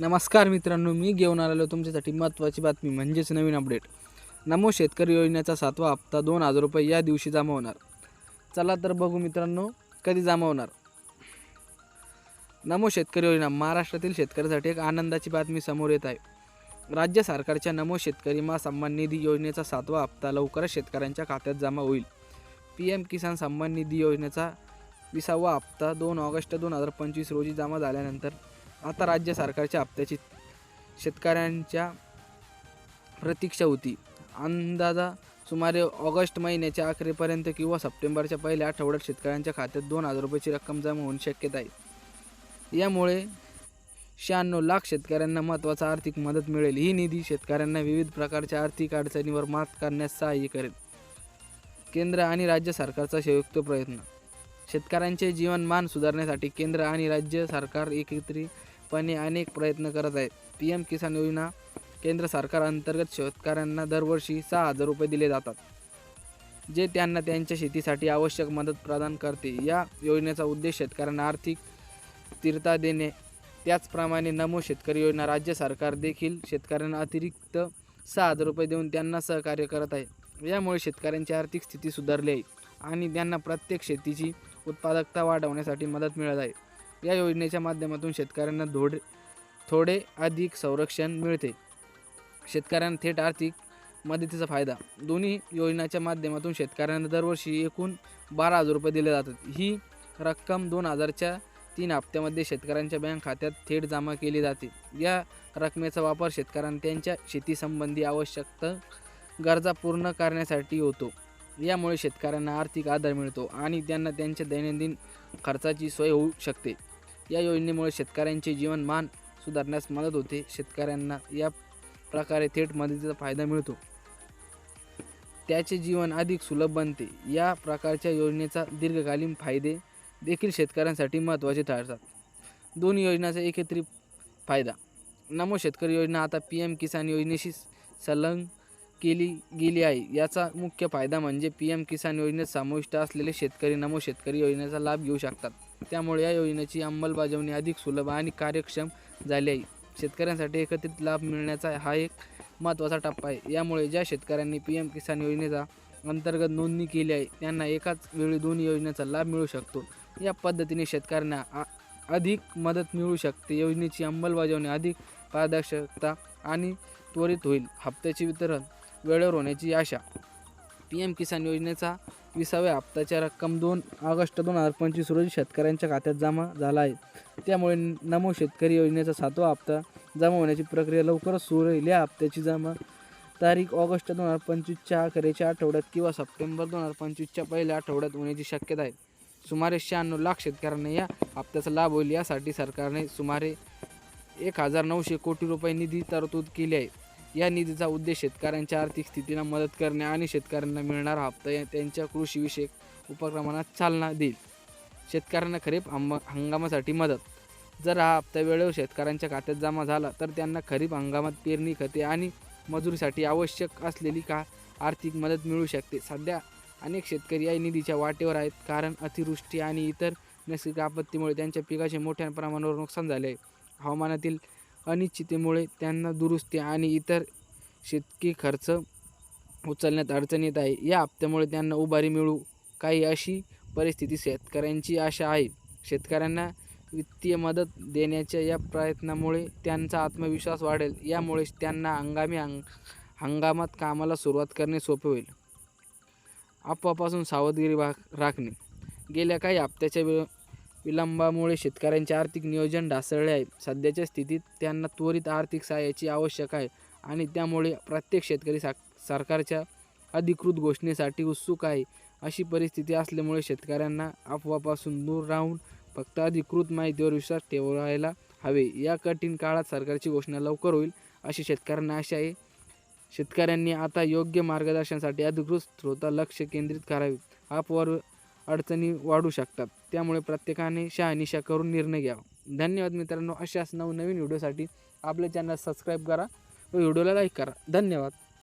नमस्कार मित्रांनो मी घेऊन आलेलो तुमच्यासाठी महत्त्वाची बातमी म्हणजेच नवीन अपडेट. नमो शेतकरी योजनेचा सातवा हप्ता दोन हजार रुपये या दिवशी जमा होणार. चला तर बघू मित्रांनो कधी जमा होणार. नमो शेतकरी योजना महाराष्ट्रातील शेतकऱ्यासाठी एक आनंदाची बातमी समोर येत आहे. राज्य सरकारच्या नमो शेतकरी मा सन्मान निधी योजनेचा सातवा हप्ता लवकरच शेतकऱ्यांच्या खात्यात जमा होईल. पी एम किसान सन्मान निधी योजनेचा विसावा हप्ता दोन ऑगस्ट दोन हजार पंचवीस रोजी जमा झाल्यानंतर आता राज्य सरकारच्या हप्त्याची शेतकऱ्यांच्या प्रतीक्षा होती. अंदाजा सुमारे ऑगस्ट महिन्याच्या अखेरीपर्यंत किंवा सप्टेंबरच्या पहिल्या आठवड्यात शेतकऱ्यांच्या खात्यात दोन हजार रुपयाची रक्कम जमा होणे शक्यता आहे. यामुळे शहाण्णव लाख शेतकऱ्यांना महत्त्वाचा आर्थिक मदत मिळेल. ही निधी शेतकऱ्यांना विविध प्रकारच्या आर्थिक अडचणीवर मात करण्यास सहाय्य करेल. केंद्र आणि राज्य सरकारचा संयुक्त प्रयत्न. शेतकऱ्यांचे जीवनमान सुधारण्यासाठी केंद्र आणि राज्य सरकार एकत्रित पणे अनेक प्रयत्न करत आहेत. पी एम किसान योजना केंद्र सरकार अंतर्गत शेतकऱ्यांना दरवर्षी सहा हजार रुपये दिले जातात जे त्यांना त्यांच्या शेतीसाठी आवश्यक मदत प्रदान करते. या योजनेचा उद्देश शेतकऱ्यांना आर्थिक स्थिरता देणे. त्याचप्रमाणे नमो शेतकरी योजना राज्य सरकार देखील शेतकऱ्यांना अतिरिक्त सहा हजार रुपये देऊन त्यांना सहकार्य करत आहे. यामुळे शेतकऱ्यांची आर्थिक स्थिती सुधारली आहे आणि त्यांना प्रत्येक शेतीची उत्पादकता वाढवण्यासाठी मदत मिळत आहे. या योजनेच्या माध्यमातून शेतकऱ्यांना थोडे थोडे अधिक संरक्षण मिळते. शेतकऱ्यांना थेट आर्थिक मदतीचा फायदा. दोन्ही योजनाच्या माध्यमातून शेतकऱ्यांना दरवर्षी एकूण बारा हजार रुपये दिले जातात. ही रक्कम दोन हजारच्या तीन हप्त्यामध्ये शेतकऱ्यांच्या बँक खात्यात थेट जमा केली जाते. या रकमेचा वापर शेतकऱ्यांना त्यांच्या शेतीसंबंधी आवश्यकता गरजा पूर्ण करण्यासाठी होतो. यामुळे शेतकऱ्यांना आर्थिक आधार मिळतो आणि त्यांना त्यांच्या दैनंदिन खर्चाची सोय होऊ शकते. या योजनेमुळे शेतकऱ्यांचे जीवनमान सुधारण्यास मदत होते. शेतकऱ्यांना या प्रकारे थेट मदतीचा फायदा मिळतो. त्याचे जीवन अधिक सुलभ बनते. या प्रकारच्या योजनेचा दीर्घकालीन फायदे देखील शेतकऱ्यांसाठी महत्त्वाचे ठरतात. दोन योजनाचा एकत्रित फायदा. नमो शेतकरी योजना आता पी एम किसान योजनेशी संलग्न केली गेली आहे. याचा मुख्य फायदा म्हणजे पी एम किसान योजनेत समाविष्ट असलेले शेतकरी नमो शेतकरी योजनेचा लाभ घेऊ शकतात. त्यामुळे या योजनेची अंमलबजावणी अधिक सुलभ आणि कार्यक्षम झाली आहे. शेतकऱ्यांसाठी एकत्रित लाभ मिळण्याचा हा एक महत्त्वाचा टप्पा आहे. यामुळे ज्या शेतकऱ्यांनी पी एम किसान योजनेचा अंतर्गत नोंदणी केली आहे त्यांना एकाच वेळी दोन योजनेचा लाभ मिळू शकतो. या पद्धतीने शेतकऱ्यांना आ- अधिक मदत मिळू शकते. योजनेची अंमलबजावणी अधिक पारदर्शकता आणि त्वरित होईल. हप्त्याचे वितरण वेळेवर होण्याची आशा. पी एम किसान योजनेचा विसाव्या हप्त्याच्या रक्कम दोन ऑगस्ट दोन हजार पंचवीस रोजी शेतकऱ्यांच्या खात्यात जमा झाला आहे. त्यामुळे नमो शेतकरी योजनेचा सातवा हप्ता जमा होण्याची प्रक्रिया लवकरच सुरू होईल या हप्त्याची जमा तारीख ऑगस्ट दोन हजार पंचवीसच्या अखेरच्या आठवड्यात किंवा सप्टेंबर दोन हजार पंचवीसच्या पहिल्या आठवड्यात होण्याची शक्यता आहे. सुमारे शहाण्णव लाख शेतकऱ्यांना या हप्त्याचा लाभ होईल. यासाठी सरकारने सुमारे एक हजार नऊशे कोटी रुपये निधी तरतूद केली आहे. या निधीचा उद्देश शेतकऱ्यांच्या आर्थिक स्थितीला मदत करणे आणि शेतकऱ्यांना मिळणारा हप्ता या- त्यांच्या कृषीविषयक उपक्रमांना चालना देईल. शेतकऱ्यांना खरीप हंग हंगामासाठी मदत. जर हा हप्ता वेळेवर शेतकऱ्यांच्या खात्यात जमा झाला तर त्यांना खरीप हंगामात पेरणी खते आणि मजुरीसाठी आवश्यक असलेली का आर्थिक मदत मिळू शकते. सध्या अनेक शेतकरी या निधीच्या वाटेवर आहेत कारण अतिवृष्टी आणि इतर नैसर्गिक आपत्तीमुळे त्यांच्या पिकाचे मोठ्या प्रमाणावर नुकसान झाले. आहे हवामानातील अनिश्चिततेमुळे त्यांना दुरुस्ती आणि इतर शेतकी खर्च उचलण्यात अडचण येत आहे. या हप्त्यामुळे त्यांना उभारी मिळू काही अशी परिस्थिती शेतकऱ्यांची आशा आहे. शेतकऱ्यांना वित्तीय मदत देण्याच्या या प्रयत्नामुळे त्यांचा आत्मविश्वास वाढेल. यामुळे त्यांना हंगामी हंग हंगामात कामाला सुरुवात करणे सोपे होईल. आपोआपासून सावधगिरी राखणे. गेल्या काही हप्त्याच्या वेळ विलंबामुळे शेतकऱ्यांचे आर्थिक नियोजन ढासळले आहे. सध्याच्या स्थितीत त्यांना त्वरित आर्थिक सहाय्याची आवश्यक आहे आणि त्यामुळे प्रत्येक शेतकरी सा सरकारच्या अधिकृत घोषणेसाठी उत्सुक आहे. अशी परिस्थिती असल्यामुळे शेतकऱ्यांना अफवापासून दूर राहून फक्त अधिकृत माहितीवर विश्वास ठेवायला हवे. या कठीण काळात सरकारची घोषणा लवकर होईल अशी शेतकऱ्यांना आशा आहे. शेतकऱ्यांनी आता योग्य मार्गदर्शनासाठी अधिकृत स्रोता लक्ष केंद्रित करावे. अफवावर अडचणी वाढू शकतात. त्यामुळे प्रत्येकाने शहानिशा करून निर्णय घ्यावा. धन्यवाद मित्रांनो. अशाच नवनवीन व्हिडिओसाठी आपलं चॅनल सबस्क्राईब करा व व्हिडिओला लाईक करा. धन्यवाद.